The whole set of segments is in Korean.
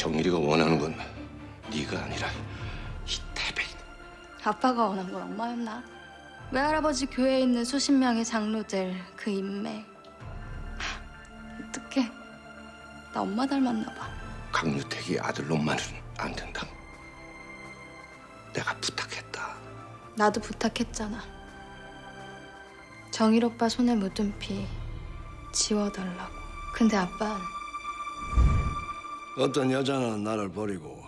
정일이가 원하는 건 네가 아니라 이 태백. 아빠가 원한 건 엄마였나? 외할아버지 교회에 있는 수십 명의 장로들 그 인맥 하, 어떡해 나 엄마 닮았나 봐 강유택이 아들로만은 안 된다. 내가 부탁했다. 나도 부탁했잖아 정일 오빠 손에 묻은 피 지워달라고 근데 아빠는 어떤 여자는 나를 버리고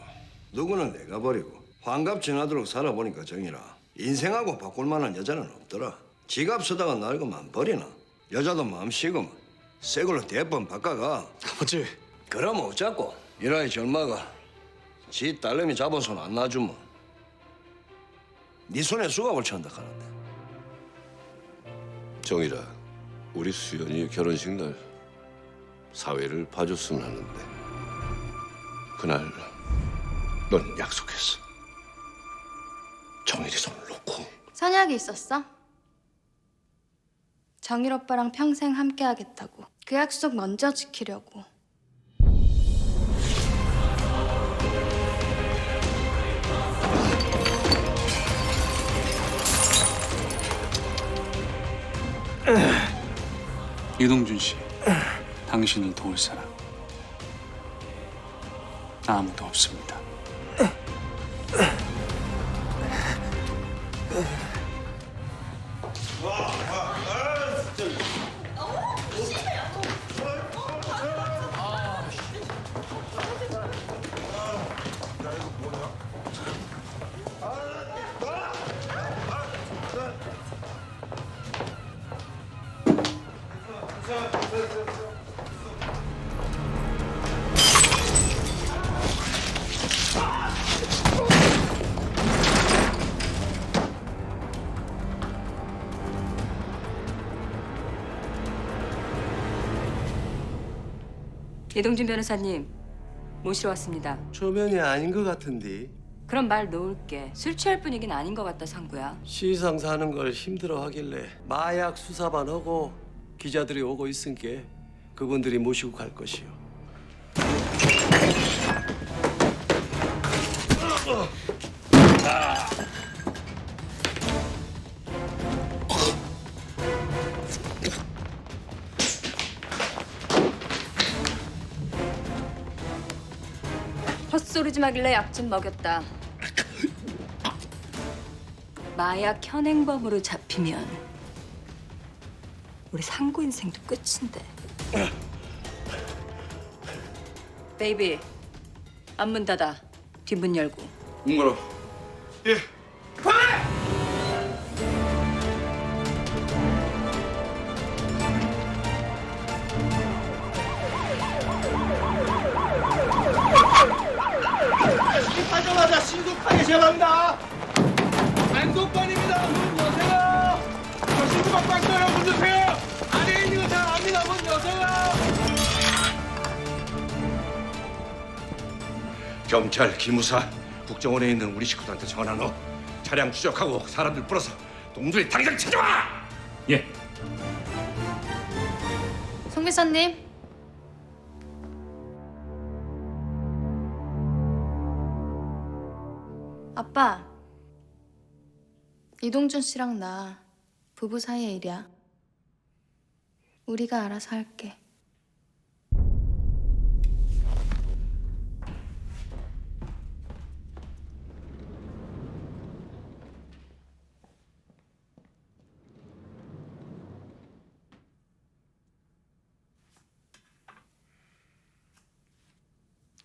누구는 내가 버리고 환갑 지나도록 살아보니까 정이라 인생하고 바꿀 만한 여자는 없더라. 지갑 쓰다가 날 그만 버리나. 여자도 마음 식으면 새 걸로 대번 바꿔가. 아버지 그럼 어쩌고 이라이 젊아가 지 딸내미 잡은 손 안 놔주면 네 손에 수갑을 찬다 하는데. 정일아, 우리 수연이 결혼식 날 사회를 봐줬으면 하는데 그날 넌 약속했어. 정일이 손을 놓고 선약이 있었어? 정일 오빠랑 평생 함께 하겠다고 그 약속 먼저 지키려고 이동준 씨 당신을 도울 사람 아무도 없습니다. 이동준 변호사님 모시러 왔습니다. 초면이 아닌 것 같은데 그럼 말 놓을게. 술 취할 분위기는 아닌 것 같다 상구야. 시상 사는 걸 힘들어 하길래 마약 수사반 하고 기자들이 오고 있으니까 그분들이 모시고 갈 것이요. 헛소리 좀 하길래 약 좀 먹였다. 마약 현행범으로 잡히면 우리 상구 인생도 끝인데. 베이비, 앞문 닫아. 뒷문 열고. 문 걸어. 하 신속하게 제압합니다. 안독반입니다. 문 여세요. 저 신고가 꽉 떠요. 문 주세요. 안에 있는 거 잘 압니다. 문 여세요. 경찰, 기무사, 국정원에 있는 우리 식구들한테 전화 넣어. 차량 추적하고 사람들 풀어서 동들이 당장 찾아와! 예. 송 비서님 아빠 이동준 씨랑 나 부부 사이의 일이야 우리가 알아서 할게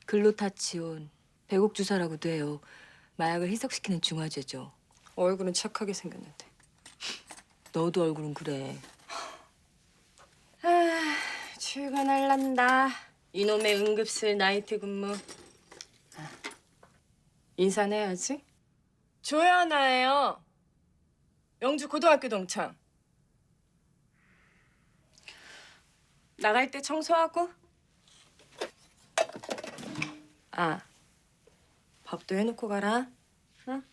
글루타치온, 배곡 주사라고도 해요. 마약을 희석시키는 중화제죠. 얼굴은 착하게 생겼는데. 너도 얼굴은 그래. 아, 출근할란다. 이놈의 응급실 나이트 근무. 아, 인사해야지. 조연아예요. 영주 고등학교 동창. 나갈 때 청소하고. 아, 밥도 해놓고 가라. 응?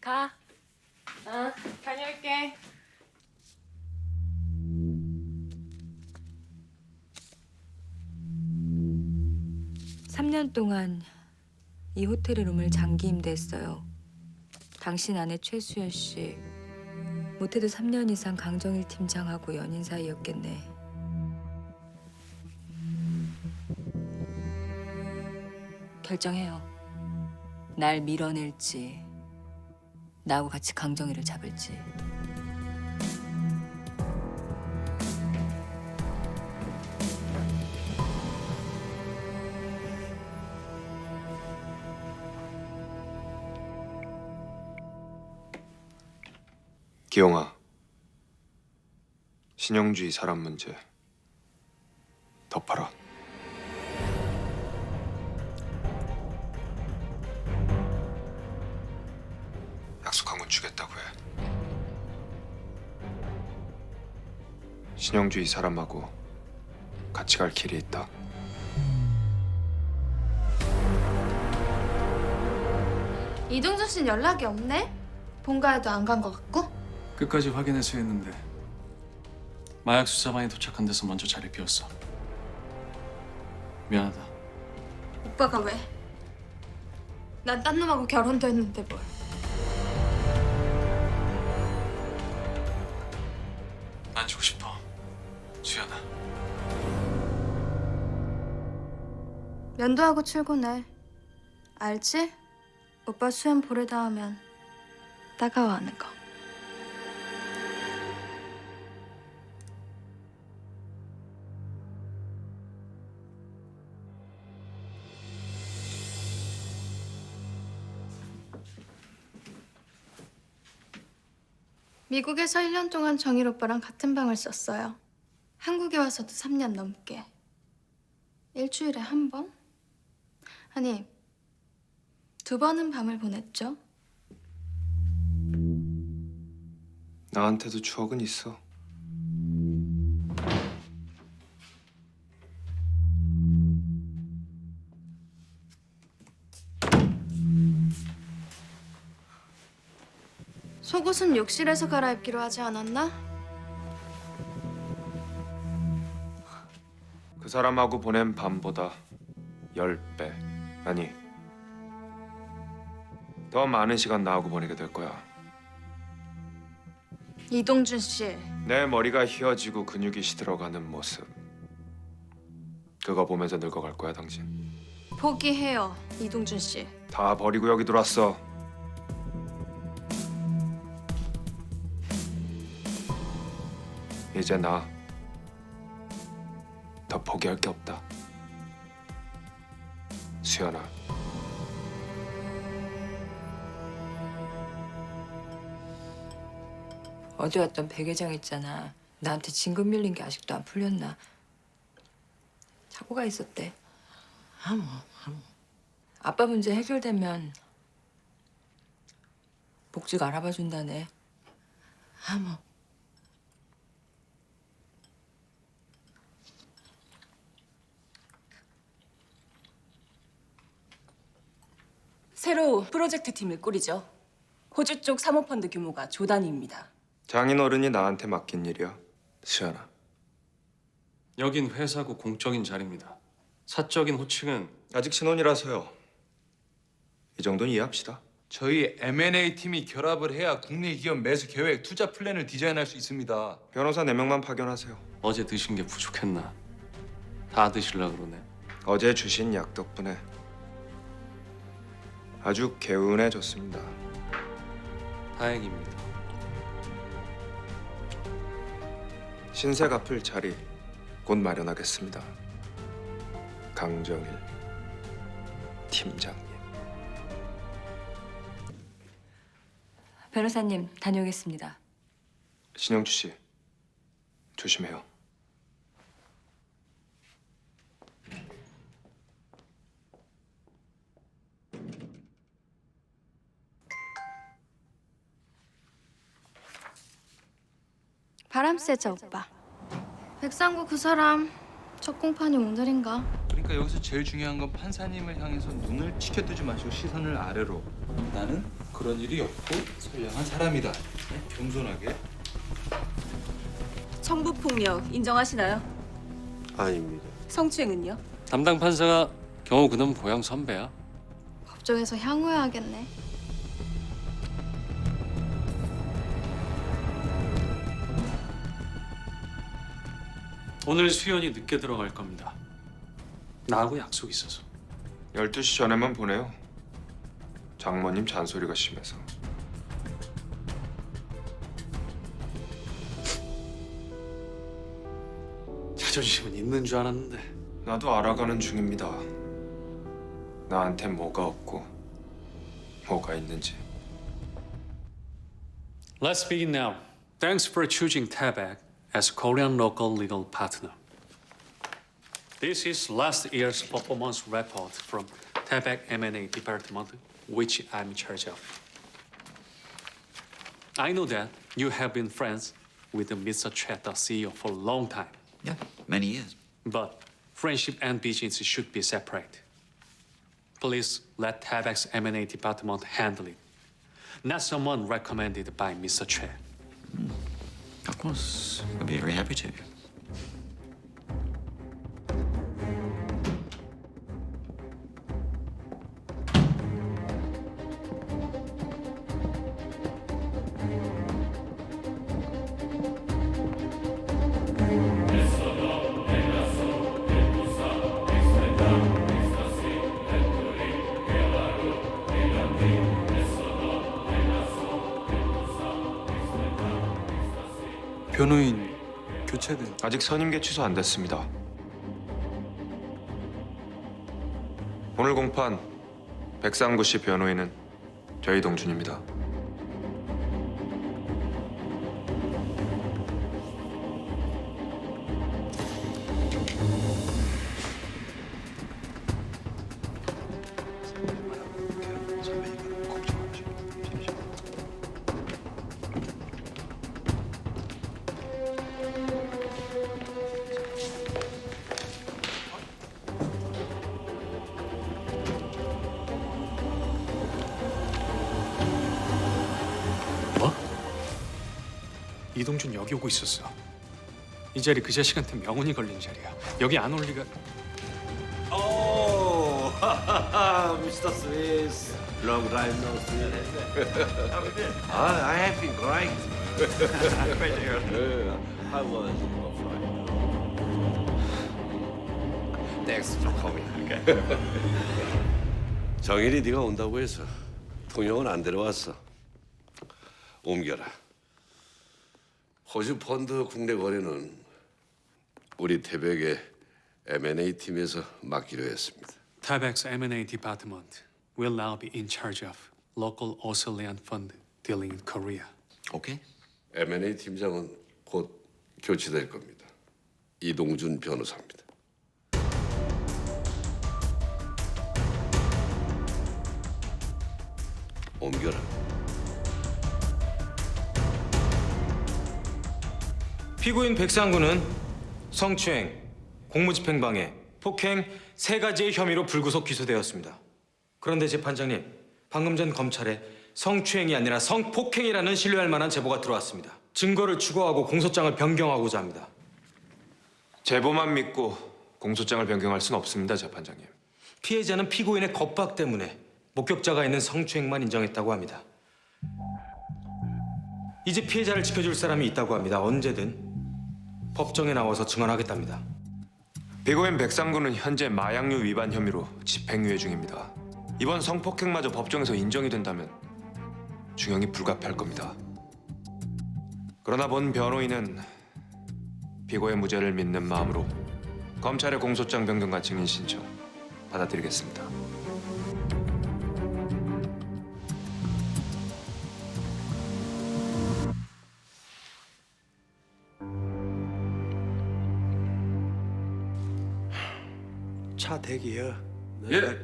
가. 아, 다녀올게. 8년 동안 이 호텔의 룸을 장기 임대했어요. 당신 아내 최수연 씨 못해도 3년 이상 강정일 팀장하고 연인 사이였겠네. 결정해요. 날 밀어낼지 나하고 같이 강정일을 잡을지. 기영아, 신영주의 사람 문제 신영주의 사람하고 같이 갈 길이 있다. 이동준 씨는 연락이 없네? 본가에도 안 간 것 같고? 끝까지 확인해서 했는데 마약 수사반이 도착한 데서 먼저 자리 비웠어. 미안하다. 오빠가 왜? 난 딴 놈하고 결혼도 했는데 뭘. 면도하고 출근해. 알지? 오빠 수염 보레다 하면 따가워하는 거. 미국에서 1년 동안 정일 오빠랑 같은 방을 썼어요. 한국에 와서도 3년 넘게. 일주일에 한 번? 아니, 두 번은 밤을 보냈죠. 나한테도 추억은 있어. 속옷은 욕실에서 갈아입기로 하지 않았나? 그 사람하고 보낸 밤보다 열 배, 아니 더 많은 시간 나하고 보내게 될 거야. 이동준 씨. 내 머리가 휘어지고 근육이 시들어가는 모습. 그거 보면서 늙어갈 거야, 당신. 포기해요, 이동준 씨. 다 버리고 여기 들어왔어. 이제 나 더 포기할 게 없다. 수연아. 어디 왔던 백 회장 있잖아. 나한테 진급 밀린 게 아직도 안 풀렸나? 사고가 있었대. 아빠 문제 해결되면 복직 알아봐 준다네. 새로 프로젝트 팀을 꾸리죠. 호주 쪽 사모펀드 규모가 조 단위입니다. 장인어른이 나한테 맡긴 일이야. 수연아. 여긴 회사고 공적인 자리입니다. 사적인 호칭은 아직 신혼이라서요. 이 정도는 이해합시다. 저희 M&A 팀이 결합을 해야 국내 기업 매수 계획, 투자 플랜을 디자인할 수 있습니다. 변호사 네명만 파견하세요. 어제 드신 게 부족했나? 다 드실라 그러네. 어제 주신 약 덕분에 아주 개운해졌습니다. 다행입니다. 신세 갚을 자리 곧 마련하겠습니다. 강정일 팀장님. 변호사님 다녀오겠습니다. 신영주 씨 조심해요. 바람 쐬자, 오빠. 백상구 그 사람 첫 공판이 오늘인가? 그러니까 여기서 제일 중요한 건 판사님을 향해서 눈을 치켜뜨지 마시고 시선을 아래로. 나는 그런 일이 없고 선량한 사람이다. 네? 겸손하게. 청부 폭력 인정하시나요? 아닙니다. 성추행은요? 담당 판사가 경호 그놈 고향 선배야. 법정에서 향후해야겠네. 오늘 수연이 늦게 들어갈 겁니다. 나하고 약속 있어서. 12시 전에만 보내요. 장모님 잔소리가 심해서. 자존심은 있는 줄 알았는데. 나도 알아가는 중입니다. 나한테 뭐가 없고 뭐가 있는지. Let's begin now. Thanks for choosing Tabak as Korean local legal partner. This is last year's performance report from Tabak M&A department, which I'm in charge of. I know that you have been friends with Mr. Chet, the CEO, for a long time, Yeah, many years. but friendship and business should be separate. Please let Tabak's M&A department handle it, not someone recommended by Mr. Chet. Hmm. Of course, I'd be very happy to. 변호인 교체된 아직 선임계 취소 안 됐습니다. 오늘 공판 백상구 씨 변호인은 저희 동준입니다. 이동준 여기 오고 있었어. 이 자리 그 자식한테 명운이 걸린 자리야. 여기 안 올 리가. 오, Mr. Swiss. Long time no see. ah, I have been great. How was your flight? Thanks for coming. 정일이 네가 온다고 해서 통영은 안 데려왔어. 옮겨라. 호주 펀드 국내 거래는 우리 태백의 M&A 팀에서 맡기로 했습니다. Tabak's M&A department will now be in charge of local Australian fund dealing in Korea. Okay. M&A 팀장은 곧 교체될 겁니다. 이동준 변호사입니다. 옮겨라. 피고인 백상구는 성추행, 공무집행방해, 폭행 세 가지의 혐의로 불구속 기소되었습니다. 그런데 재판장님, 방금 전 검찰에 성추행이 아니라 성폭행이라는 신뢰할 만한 제보가 들어왔습니다. 증거를 추구하고 공소장을 변경하고자 합니다. 제보만 믿고 공소장을 변경할 수는 없습니다, 재판장님. 피해자는 피고인의 겁박 때문에 목격자가 있는 성추행만 인정했다고 합니다. 이제 피해자를 지켜줄 사람이 있다고 합니다. 언제든 법정에 나와서 증언하겠답니다. 피고인 백상구는 현재 마약류 위반 혐의로 집행유예 중입니다. 이번 성폭행마저 법정에서 인정이 된다면 중형이 불가피할 겁니다. 그러나 본 변호인은 피고의 무죄를 믿는 마음으로 검찰의 공소장 변경과 증인 신청 받아들이겠습니다. 대기요. 예.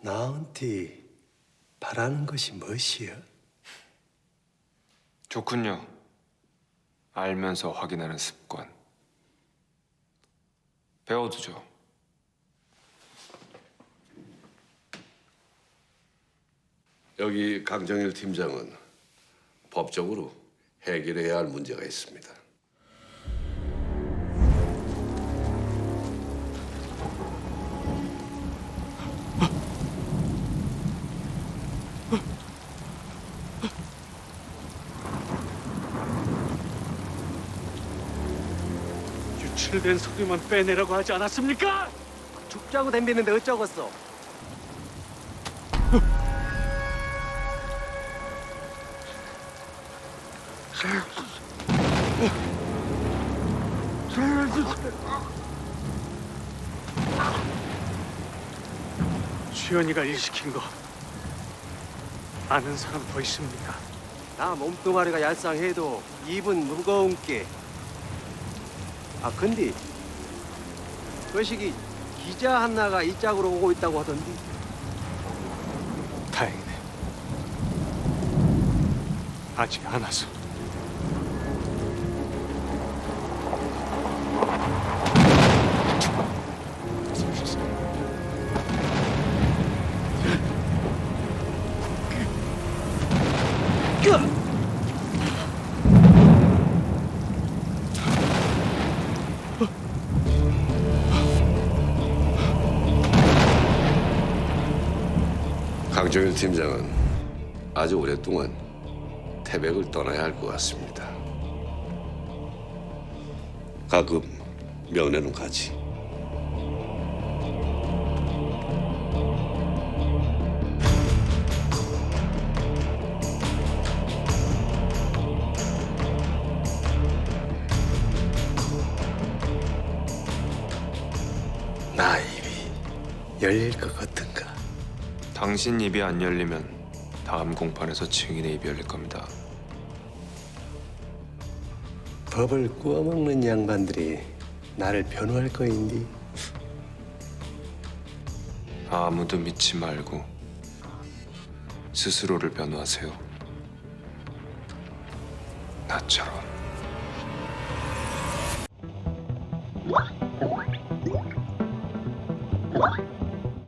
나한테 바라는 것이 무엇이여? 좋군요. 알면서 확인하는 습관. 배워두죠. 여기 강정일 팀장은 법적으로 해결해야 할 문제가 있습니다. 유출된 서류만 빼내라고 하지 않았습니까? 죽자고 덤비는데 어쩌겠어? 주연이가 일 시킨 거 아는 사람 더 있습니까? 나 몸뚱아리가 얄쌍해도 입은 무거운 게. 아 근데 그 시기 기자 하나가 이 짝으로 오고 있다고 하던데. 다행이네. 아직 안 와서. 강정일 팀장은 아주 오랫동안 태백을 떠나야 할 것 같습니다. 가끔 면회는 가지. 나 입이 열릴 것 같은가? 당신 입이 안 열리면 다음 공판에서 증인의 입이 열릴 겁니다. 법을 구워먹는 양반들이 나를 변호할 거인디. 아무도 믿지 말고 스스로를 변호하세요. 나처럼.